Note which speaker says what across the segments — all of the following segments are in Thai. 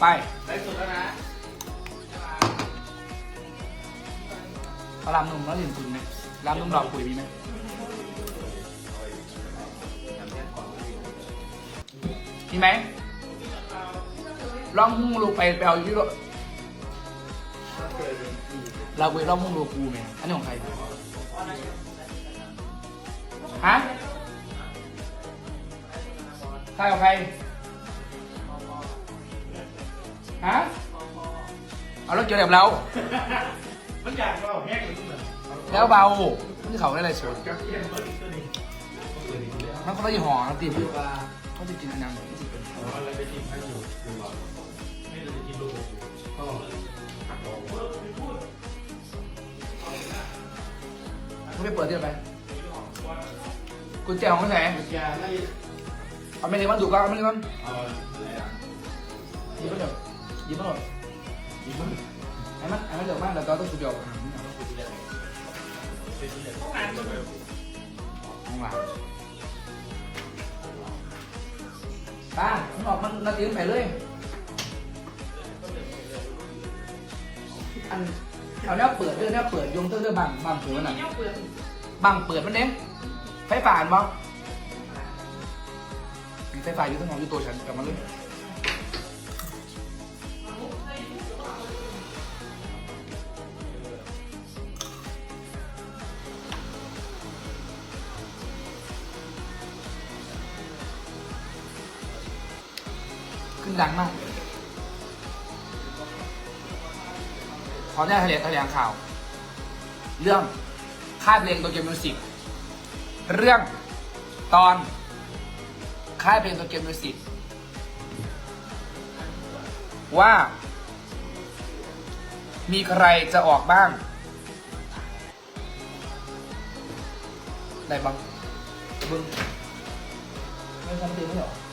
Speaker 1: ไป
Speaker 2: ได้สุดแล้วนะ
Speaker 1: เอาลำนุ่มแล้วเรียนคุณไหมลำนุ่มดอกปุ๋ยมีไหมมีไหมลองหุ้งลูกไปไปเอาอยู่ที่รถเราไปลองหุ้งลูกกูไหมอันนี้ของใครฮะใครของใคร ฮะ เอารถเกี่ยวกับเรา
Speaker 2: มันอยากเราแห้งหรือเปล่า
Speaker 1: แล้วเบาที่เขาได้อะไรสวย
Speaker 2: กับเทียนเปิดอีกตัวนี้
Speaker 1: มันก็ได้ห่อนะตีพี่ว่าเขาจะกินอันนั้นที่สิเป็น
Speaker 2: อ๋ออะไรไปกินให้อยู่ดูก่อนไม่ได้กินลูกก็หักออก
Speaker 1: เขาไปเปิดที่ไหนกุญแจของเขาไหน
Speaker 2: ยาไม่
Speaker 1: เอาไม่เลยมันดูก็เอาไม่เลยมัน
Speaker 2: เอาอะไรอะ
Speaker 1: หยิบมาเดี๋ยวห ยิบมาหมด
Speaker 2: ดีมาก
Speaker 1: ไอ้มันไอ้มันเดี๋ยวมากแล้วก็ต้องสุดยอดของหลานตามันออกมันนาทีไปเลยอันเอาเนี้ยเปิดเรื่องเนี้ยเปิดยงเตื้อเรื่องบังบังเปิดน่ะบังเปิดมันเน้ไฟฝ่านบ่มีไฟฝ่ายอยู่ทั้งหมดอยู่ตัวฉันกลับมาเลย ดังมาก ขอได้แถลงแถลงข่าว เรื่องค่ายเพลงโตเกียวมิวสิกเรื่องตอนค่ายเพลงโตเกียวมิวสิกว่า มีใครจะออกบ้างได้บ้างบึงไม่ทำดีไม่หรอ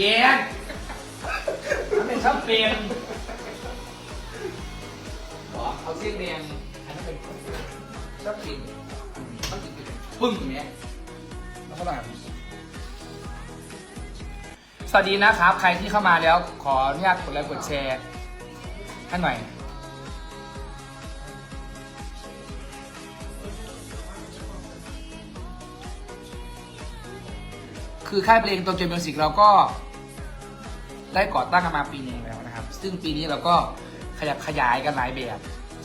Speaker 1: เอาเกียนมันเป็นช่างเป็นบอกเอาเส้นแดงอันนั้นเป็นชอบกินชอบกินปึ้งอย่างเงี้ยแล้วก็แบบสวัสดีนะครับ ใครที่เข้ามาแล้วขออนุญาตกดไลค์กดแชร์ให้หน่อย คือค่ายเพลงโตเกียวมิวสิกเราก็ ได้ก่อตั้งกันมาปีหนึ่งแล้วนะครับ ซึ่งปีนี้เราก็ขยับขยายกันหลายแบบ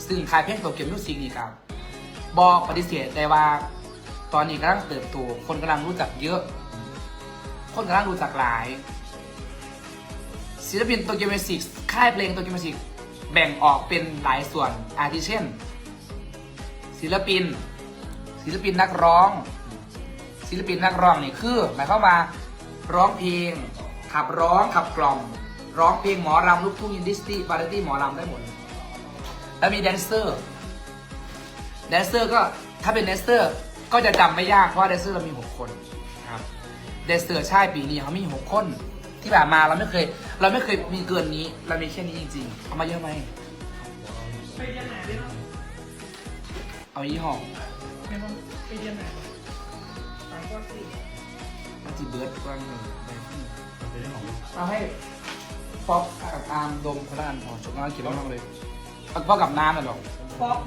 Speaker 1: ซึ่งค่ายเพลงโตเกียวมิวสิกนี่ครับบอกปฏิเสธได้ว่าตอนนี้กำลังเติบโตคนกำลังรู้จักเยอะ คนกำลังรู้จักหลาย ศิลปินโตเกียวมิวสิกค่ายเพลงโตเกียวมิวสิกแบ่งออกเป็นหลายส่วนอาทิเช่น ศิลปิน ศิลปินนักร้อง ศิลปินนักร้องนี่คือ หมายความว่าร้องเพลง ขับร้องขับกล่อม ร้องเพลงหมอรำลูกทุ่งอินดิสตี้วาไรตี้หมอรำได้หมด แล้วมีแดนเซอร์แดนเซอร์ก็ถ้าเป็นแดนเซอร์ก็จะจำไม่ยากเพราะว่าแดนเซอร์เรามี6คนครับแดนเซอร์ใช่ปีนี้เขามี6คนที่ผ่านมาเราไม่เคย เราไม่เคยมีเกินนี้ เรามีแค่นี้จริงๆเอามาเยอะไหม
Speaker 3: ไปเรียนไหนได้บ้าง
Speaker 1: เอายี่ห้อ
Speaker 3: ไม่ต้องไปเรียนไหนสามข้อสี่
Speaker 1: มันจีเบิร์ดกว้างหนึ่งไปที่
Speaker 2: เป็นเรื่องของ
Speaker 1: เอาให้ป๊อปกับอาร์มดมคนละอันพอจบงานกินมากเลยเอาพ่อกับน้ำน่ะหรอก
Speaker 3: ป๊อป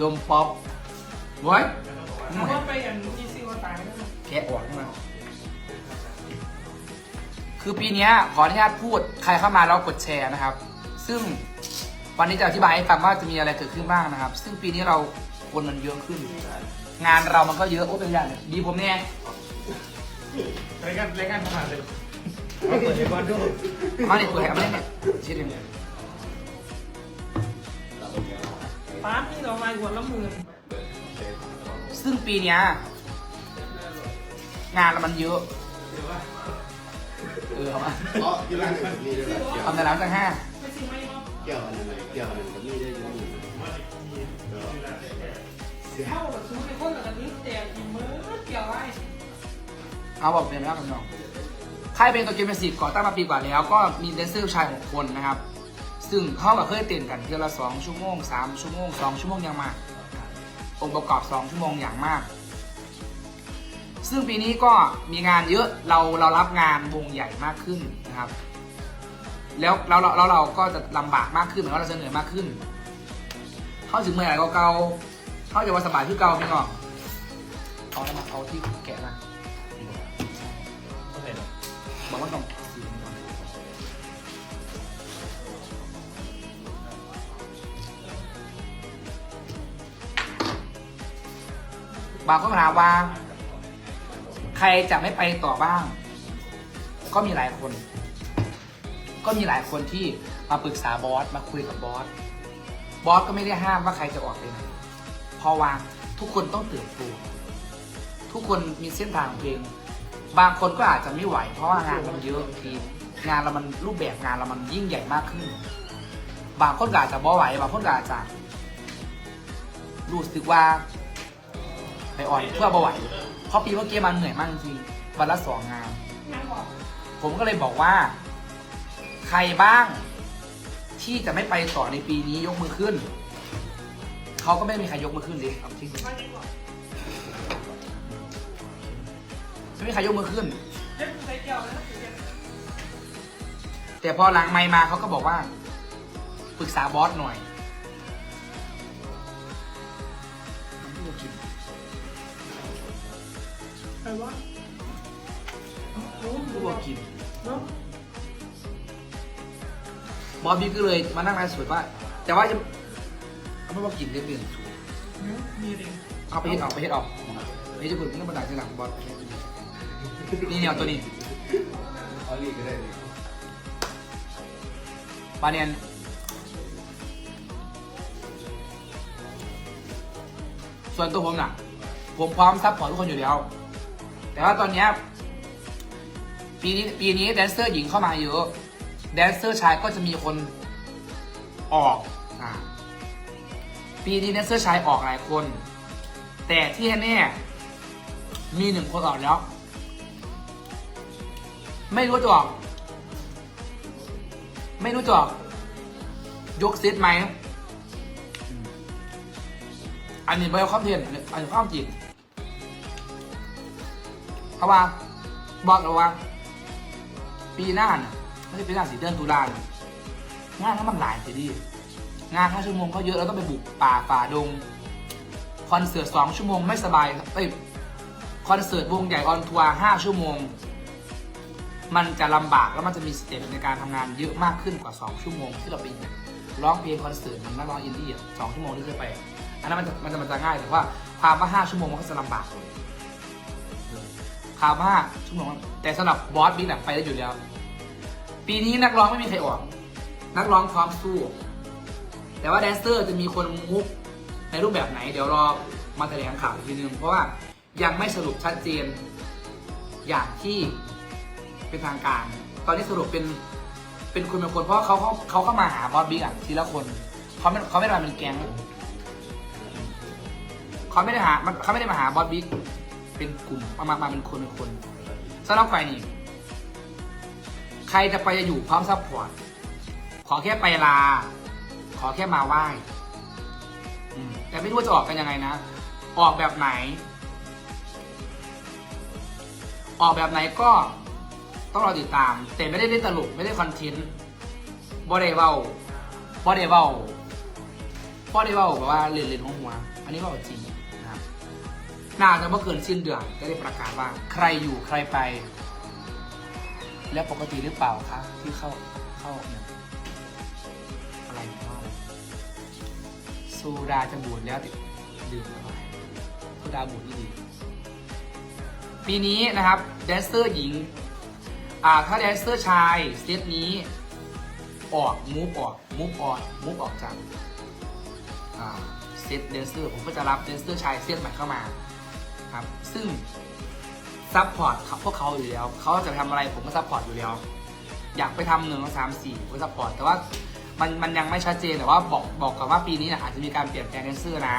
Speaker 1: ดมป๊อปไว้
Speaker 3: ถามว่าไปอย่างยี่สิบวันตายได้ไหม
Speaker 1: แกะออกมาคือปีเนี้ยขออนุญาตพูดใครเข้ามาแล้วกดแชร์นะครับ ซึ่งวันนี้จะอธิบายให้ฟังว่าจะมีอะไรเกิดขึ้นบ้างนะครับ ซึ่งปีนี้เราคนมันเยอะขึ้น งานเรามันก็เยอะโอ้เป็นอย่างเนี่ยดีผมเนี่ย
Speaker 2: รายการรายการผ่านเลย เอาเปิดให้ก่อนดู
Speaker 1: มาเนี่ยเปิดให้เอามาเนี่ยชิ้นหนึ่ง
Speaker 3: ป้าที่เรามาหัวละหมื่น
Speaker 1: ซึ่งปีเนี้ยงานมันเยอะเออเอามา
Speaker 4: เพราะที่ร้านหนมีด้วยเหรอเกี่ยว
Speaker 1: เอาแต่ร้านตั้งห้า
Speaker 3: ไม่สิไม่เนาะ
Speaker 4: เกี่ยวอันนั้นไหนเกี่ยวอันนั้นก็มีได้ยอะอยู่
Speaker 3: เข้าแบบซื้อในคนละกันนี้แต่อีมือเกี่ยวไว้
Speaker 1: เอาบอกเป็นแล้วกันน้อง ค่ายเป็นตัวเกมเป็นสิบก่อตั้งมาปีกว่าแล้ว ก็มีแดนเซอร์ชายหกคนนะครับ ซึ่งเขากับเคยเต้นกันเทีละสองชั่วโมงสามชั่วโมงสองชั่วโมงอย่างมากองค์ประกอบสองชั่วโมงอย่างมาก ซึ่งปีนี้ก็มีงานเยอะเราเรารับงานวงใหญ่มากขึ้นนะครับ แล้วแล้วเราเราก็จะลำบากมากขึ้นเหมายว่าเราจะเหนื่อยมากขึ้น เข้าถึงเมื่อไหร่ก็เกาเข้าจะว่าสบายที่เกาพี่น้องเอาแล้วมาเอาที่แกะมา บอกว่าต้องข้อนบางคนถามว่า ใครจะไม่ไปต่อบ้าง ก็มีหลายคน ก็มีหลายคนที่มาปรึกษาบอสมาคุยกับบอสบอสก็ไม่ได้ห้ามว่าใครจะออกไปไหนพราะว่าทุกคนต้องเติบโตทุกคนมีเส้นทางของตัวเอง บางคนก็อาจจะไม่ไหว เพราะว่างานมันเยอะทีงานเรามันรูปแบบงานเรามันยิ่งใหญ่มากขึ้น บางคนก็อาจจะบ่ไหวบางคนก็อาจจะรู้สึกว่า ไปอ่อนเพื่อบ่ไหวเพราะปีเมื่อกี้มันเหนื่อยมากจริงวันละสองงาน ผมก็เลยบอกว่า ใครบ้าง ที่จะไม่ไปต่อในปีนี้ยกมือขึ้น เขาก็ไม่มีใครยกมือขึ้นเลยเอาจ ไม่มีใครยกมือขึ้น
Speaker 3: เล่นใส่เกี่ยวแล้วถือเป็น
Speaker 1: แต่พอหลังไมค์มาเขาก็บอกว่าปรึกษาบอสหน่อยมันไม่ได้กิน
Speaker 3: ใครวะ
Speaker 1: ไม่ได้กิน
Speaker 3: เนาะ
Speaker 1: บอสบิ๊กก็เลยมานั่งไลฟ์สดว่า แต่ว่าจะเอาไม่ว่ากินได้เปลี่ยนสูตร
Speaker 3: มีดิ
Speaker 1: เอาไปเฮ็ดออกไปเฮ็ดออกไปเฮ็ดจะคุณต้องบันไดที่หลังบอส นี่เนี่ยเอาตัวนี้
Speaker 4: เอาลีกก็ได้ดิ
Speaker 1: ปาเนียนส่วนตัวผมน่ะ ผมพร้อมซัพพอร์ตทุกคนอยู่แล้ว แต่ว่าตอนเนี้ยปีนี้ปีนี้แดนเซอร์หญิงเข้ามาเยอะ แดนเซอร์ชายก็จะมีคนออกอ่าปีนี้แดนเซอร์ชายออกหลายคน แต่ที่แน่มีหนึ่งคนออกแล้ว ไม่รู้จะออก ไม่รู้จะออก ยกเซตไหม อันนี้ไม่เอาความเทียนอันนี้ความจริงเพราะว่าบอกเราว่า ปีหน้าน่ะไม่ใช่ปีหน้าสีเดือนตุลาน่ะงานถ้ามันหลายสิดี งานห้าชั่วโมงก็เยอะเราต้องไปบุกป่าฝ่าดง คอนเสิร์ตสองชั่วโมงไม่สบายเอ้ยคอนเสิร์ตวงใหญ่ออนทัวร์ห้าชั่วโมง มันจะลำบากแล้วมันจะมีสเต็ปในการทำงานเยอะมากขึ้นกว่า 2 ชั่วโมงที่เราไปร้องเพลงคอนเสิร์ตมันนักร้องอินดี้อะสองชั่วโมงที่เคยไปอันนั้นมันจะมันจะมันจะง่ายแต่ว่าความว่าห้าชั่วโมงมันก็จะลำบากความว่าชั่วโมงแต่สำหรับบอสบิ๊กน่ะไปได้อยู่แล้ว ปีนี้นักร้องไม่มีใครออก นักร้องพร้อมสู้ แต่ว่าแดนเซอร์จะมีคนมุกในรูปแบบไหน เดี๋ยวรอมาแถลงข่าวอีกทีนึงเพราะว่ายังไม่สรุปชัดเจนอย่างที่ เป็นทางการ ตอนนี้สรุปเป็นเป็นคนเป็นคนเพราะเขาเขาเขาเข้ามาหาบอสบิ๊กอะทีละคนเขาไม่เขาไม่ได้มาเป็นแก๊งเขาไม่ได้หาเขาไม่ได้มาหาบอสบิ๊กเป็นกลุ่มมามามาเป็นคนเป็นคนสำหรับใครนี่ใครจะไปจะอยู่พร้อมซัพพอร์ตขอแค่ไปลา ขอแค่มาไหว้แต่ไม่รู้ว่าจะออกกันยังไงนะ ออกแบบไหน ออกแบบไหนก็ ต้องรอติดตาม แต่ไม่ได้เล่นตลกไม่ได้คอนเทนต์บอดเว้าบอดเว้าบอดเว้าแบบว่าเรียนเรียนหัวหัว อันนี้เว่าจริงนะครับน่าจะเมื่อเกินสิ้นเดือนก็ได้ประกาศว่าใครอยู่ใครไป และปกติหรือเปล่าคะที่เข้าเข้าเนี่ยอะไรว่าสุราจะบูดแล้วติดื่มเข้าไปสุราบูดนี่ดีปีนี้นะครับแดนเซอร์หญิง อ่าถ้าแดนเซอร์ชายเซตนี้ออกมูฟออกมูฟออกมูฟออกจากอ่าเซตแดนเซอร์ผมก็จะรับแดนเซอร์ชายเซตใหม่เข้ามาครับซึ่งซัพพอร์ตพวกเขาอยู่แล้วเขาจะทำอะไรผมก็ซัพพอร์ตอยู่แล้ว อยากไปทำหนึ่งสองสามสี่ผมก็ซัพพอร์ตแต่ว่ามันมันยังไม่ชัดเจนแต่ว่าบอกบอกกันว่าปีนี้นี่ยอาจจะมีการเปลี่ยนแปลงแดนเซอร์นะ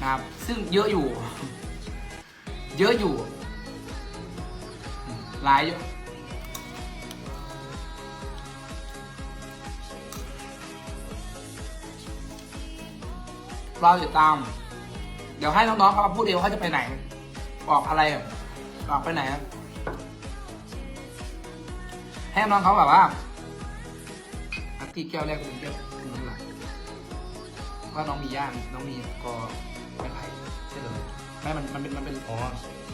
Speaker 1: นะครับซึ่งเยอะอยู่ เยอะอยู่ หลายอยู่รอติดตาม เดี๋ยวให้น้องๆเขามาพูดเองว่าเขาจะไปไหน ออกอะไรออกไปไหน ให้น้องเขาแบบว่าที่แก้วแรกเป็นแก้วถึงน้ำหลักก็น้องมีย่างน้องมีก็ไม้ไผ่ใช่เลยไม่มันมันเป็นมันเป็น
Speaker 2: อ๋อ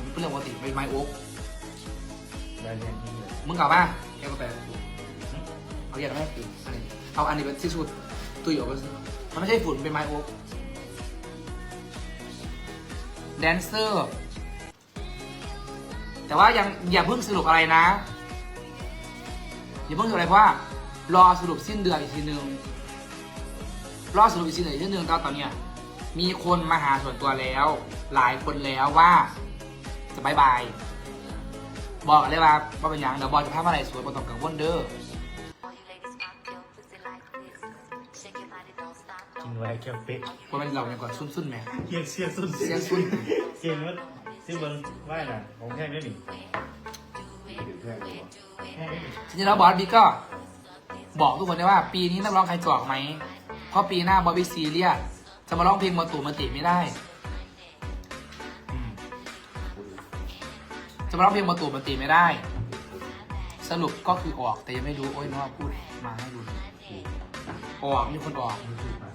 Speaker 1: มันเป็นเรื่องปกติเป็นไม้โอ๊ก
Speaker 2: ได้เรียนที่เลย
Speaker 1: มึงกล่าวว่าแก้วกาแฟกูเอาอย่างไมอันนี้เอาอันนี้เป็นที่สุดตุยออกไปสิมันไม่ใช่ฝุ่นเป็นไม้โอ๊กแดนเซอร์ แต่ว่ายังอย่าเพิ่งสรุปอะไรนะ อย่าเพิ่งสรุปอะไรเพราะว่ารอสรุปสิ้นเดือนอีกทีนึงรอสรุปอีกทีหนึ่งอีกทีนึงตอนตอนเนี้ยมีคนมาหาส่วนตัวแล้ว หลายคนแล้วว่าจะบายบาย บอกเลยว่าว่าเป็นหยังเดี๋ยวบอยจะพามาอะไรสวยบนต้องกังวลเด้อ
Speaker 2: กินไว้แค่เป๊ก
Speaker 1: เพราะเป็นเราเนี่ยก่อนซุ่นซุ่นๆแหม่
Speaker 2: เสียงเสียงสุด
Speaker 1: เสียงซุ่น
Speaker 2: เสียงมันเสียงมันไหวน่ะผมแค่ไม่หนี
Speaker 4: ถึงแค่ไหนวะ
Speaker 2: แค่ไม่หนี
Speaker 1: ทีนี้แล้วบอสบิ๊กก็ บอกทุกคนได้ว่า ปีนี้นักร้องใครจะออกไหมเพราะปีหน้าบอบบี้ซีเรียสจะมาร้องเพลงมาตู่มาติไม่ได้ จะมาร้องเพลงมาตู่มาติไม่ได้ สรุปก็คือออกแต่ยังไม่รู้โอ้ยน้องพูดมาให้ดูออกมีคนออก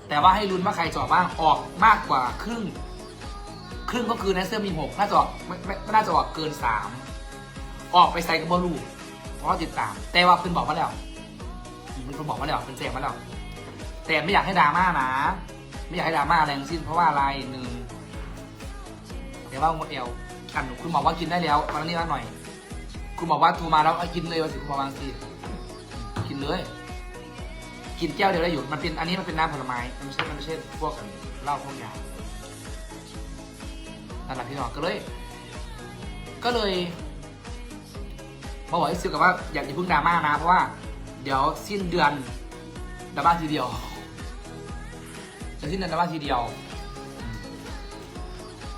Speaker 1: แต่ว่าให้ลุ้นว่าใครจะออกบ้างออกมากกว่าครึ่ง ครึ่งก็คือแนสเซอร์มีหกน่าจะออกไม่ไม่น่าจะออกเกินสามออกไปใส่กับบอลูเพราะติดตาม แต่ว่าเพิ่นบอกมาแล้วเพิ่นบอกมาแล้วเพิ่นแจ้งมาแล้วแต่ไม่อยากให้ดราม่านะ ไม่อยากให้ดราม่าอะไรทั้งสิ้นเพราะว่าอะไรหนึ่งเดี๋ยวว่าหมดเอว กันคุณบอกว่ากินได้แล้วมานี่มาหน่อย คุณบอกว่าโทรมาแล้วเอากินเลยวันสิคุณบอกว่าสิกินเลย กินแก้วเดียวได้อยู่มันเป็นอันนี้มันเป็นน้ำผลไม้มันไม่ใช่มันไม่ใช่พวกเหล้าพวกยานั่นแหละพี่น้องก็เลย ก็เลยมาบอกให้ซื้อกับว่าอยากจะพึ่งดราม่านะเพราะว่า เดี๋ยวสิ้นเดือนดราม่าทีเดียวเดี๋ยวสิ้นเดือนดราม่าทีเดียว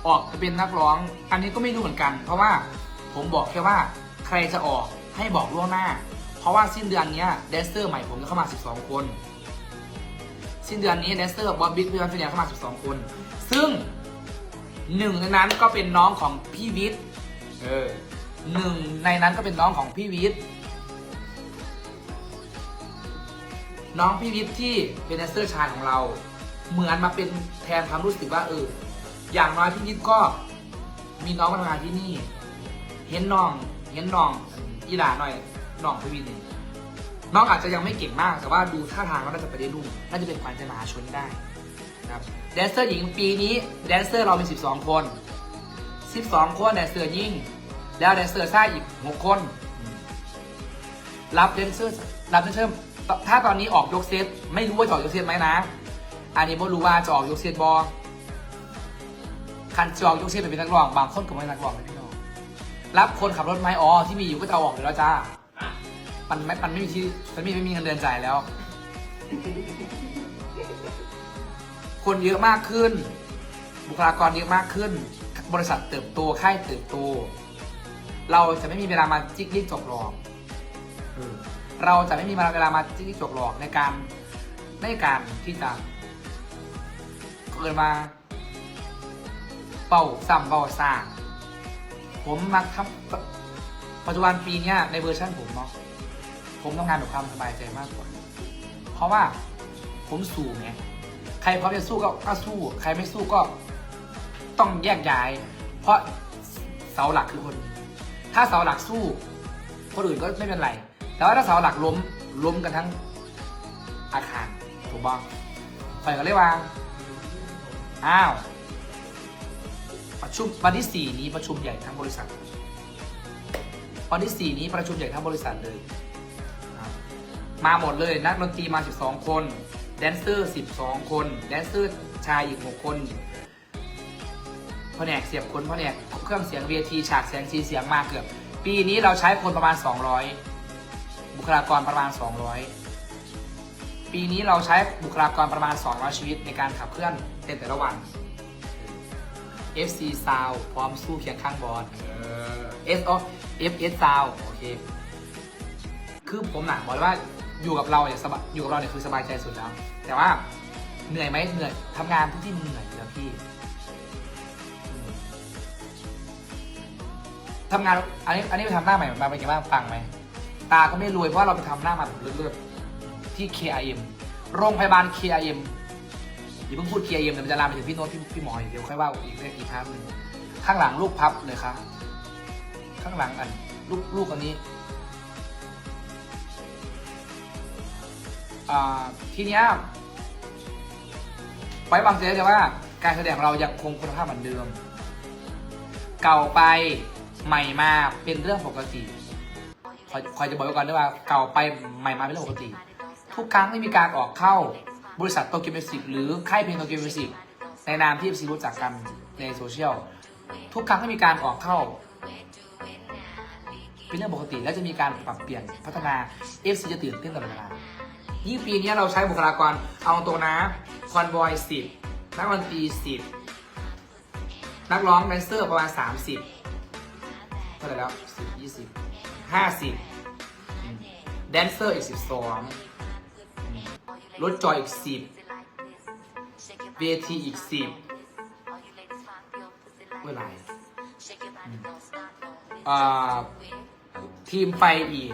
Speaker 1: ออกจะเป็นนักร้อง อันนี้ก็ไม่รู้เหมือนกัน เพราะว่าผมบอกแค่ว่าใครจะออกให้บอกล่วงหน้า เพราะว่าสิ้นเดือนนี้แดนเซอร์ใหม่ผมจะเข้ามา 12 คน สิ้นเดือนนี้แดนเซอร์บอบบิ๊กพื่อนเฟียเข้ามา 12 คน ซึ่งหนึ่งในนั้นก็เป็นน้องของพี่วิทย์เออหนึ่งในนั้นก็เป็นน้องของพี่วิทย์น้องพี่วิทย์ที่เป็นแดนเซอร์ชายของเรา เหมือนมาเป็นแทนความรู้สึกว่าเออ อย่างน้อยพี่วิทย์ก็มีน้องมาทำงานที่นี่ เห็นน้อง เห็นน้องอีหลาหน่อยน้องพี่วิทย์นี่น้องอาจจะยังไม่เก่งมาก แต่ว่าดูท่าทางก็น่าจะไปได้รุ่งน่าจะเป็นขวัญใจมหาชนได้นะครับแดนเซอร์หญิงปีนี้แดนเซอร์เรามี 12 คน 12 คนแดนเซอร์ยิ่ง แล้วแดนเซอร์ซ่าอีก 6 คน รับแดนเซอร์รับแดนเซอร์ถ้าตอนนี้ออกยกเซตไม่รู้ว่าจะออกยกเซตไหมนะ อันนี้ไม่รู้ว่าจะออกยกเซตบอ คันจออกยกเซตเป็นนักร้องบางคนก็ไม่นักร้องเลยพี่น้องรับคนขับรถไหมอ๋อที่มีอยู่ก็จะเอาออกอยู่แล้วจ้ามันไม่มันไม่มีที่มันไม่ไม่มีเงินเดือนจ่ายแล้ว คนเยอะมากขึ้น บุคลากรเยอะมากขึ้น บริษัทเติบโตค่ายเติบโต เราจะไม่มีเวลามาจิกลิกจกหลอกเราจะไม่มีเวลามาจิกลิกจกหลอกในการในการที่จะเกิดมา เป่าซ้ำเป่าสร้าผมมักทำปัจจุบันปีนี้ในเวอร์ชันผมเนาะผมทำงานแบบความสบายใจมากกว่า เพราะว่าผมสู้ไงใครพร้อมจะสู้ก็ก็สู้ ใครไม่สู้ก็ต้องแยกย้าย เพราะเสาหลักคือคน ถ้าเสาหลักสู้ คนอื่นก็ไม่เป็นไร แต่ว่าถ้าเสาหลักล้มล้มกันทั้งอาคารถูกบ้างไปกันเลยว่า อ้าว ชุมวันที่สี่นี้ประชุมใหญ่ทั้งบริษัท วันที่สี่นี้ประชุมใหญ่ทั้งบริษัทเลย มาหมดเลยนักดนตรีมา 12 คน แดนเซอร์ 12 คน แดนเซอร์ชายอีก 6 คนแผนกเสียบคนแผนกเครื่องเสียงเวทีฉากแสงสีเสียงมาเกือบ ปีนี้เราใช้คนประมาณ 200 บุคลากรประมาณ 200 ปีนี้เราใช้บุคลากรประมาณ 200 ชีวิตในการขับเคลื่อนเต้นแต่ละวัน FC Sound พร้อมสู้เคียงข้างบอส
Speaker 4: เออ
Speaker 1: S O F S Sound โอเค คือผมหนักบอกเลยว่าอยู่กับเราเนี่ยสบายอยู่กับเราเนี่ยคือสบายใจสุดแล้ว แต่ว่าเหนื่อยไหมเหนื่อยทำงานทุกที่เหนื่อยอยู่แล้วพี่อืมทำงานอันนี้อันนี้ไปทำหน้าใหม่มาเป็นไงบ้างปังไหม ตาก็ไม่รวยเพราะว่าเราไปทำหน้ามาแบบเลือดๆที่ KIM โรงพยาบาล KIM อย่าเพิ่งพูด KIM เดี๋ยวมันจะลามไปถึงพี่โน้ตพี่พี่หมออีกเดี๋ยวค่อยว่าอีกเรื่องอีกครั้งหนึ่งข้างหลังลูกพับเลยครับข้างหลังอันลูกลูกอันนี้ทีเนี้ยไว้วางใจได้เลยว่า การแสดงเรายังคงคุณภาพเหมือนเดิม เก่าไปใหม่มาเป็นเรื่องปกติคอยคอยจะบอกไว้ก่อนด้วยว่า เก่าไปใหม่มาเป็นเรื่องปกติ ทุกครั้งที่มีการออกเข้า บริษัทโตเกียวมิวสิกหรือค่ายเพลงโตเกียวมิวสิกในนามที่ซีรู้จักกันในโซเชียลทุกครั้งที่มีการออกเข้า เป็นเรื่องปกติและจะมีการปรับเปลี่ยนพัฒนา FC จะตื่นเต้นตลอดเวลายิ่งปีนี้เราใช้บุคลากรเอาตัวนะคอนบอยสิบนักดนตรีสิบนักร้องแดนเซอร์ประมาณ30เท่าไหร่แล้วสิบยี่สิบห้าสิบแดนเซอร์อีกสิบสอง รถจอยอีกสิบเวทีอีกสิบเมื่อไหร่อ่าทีมไฟอีก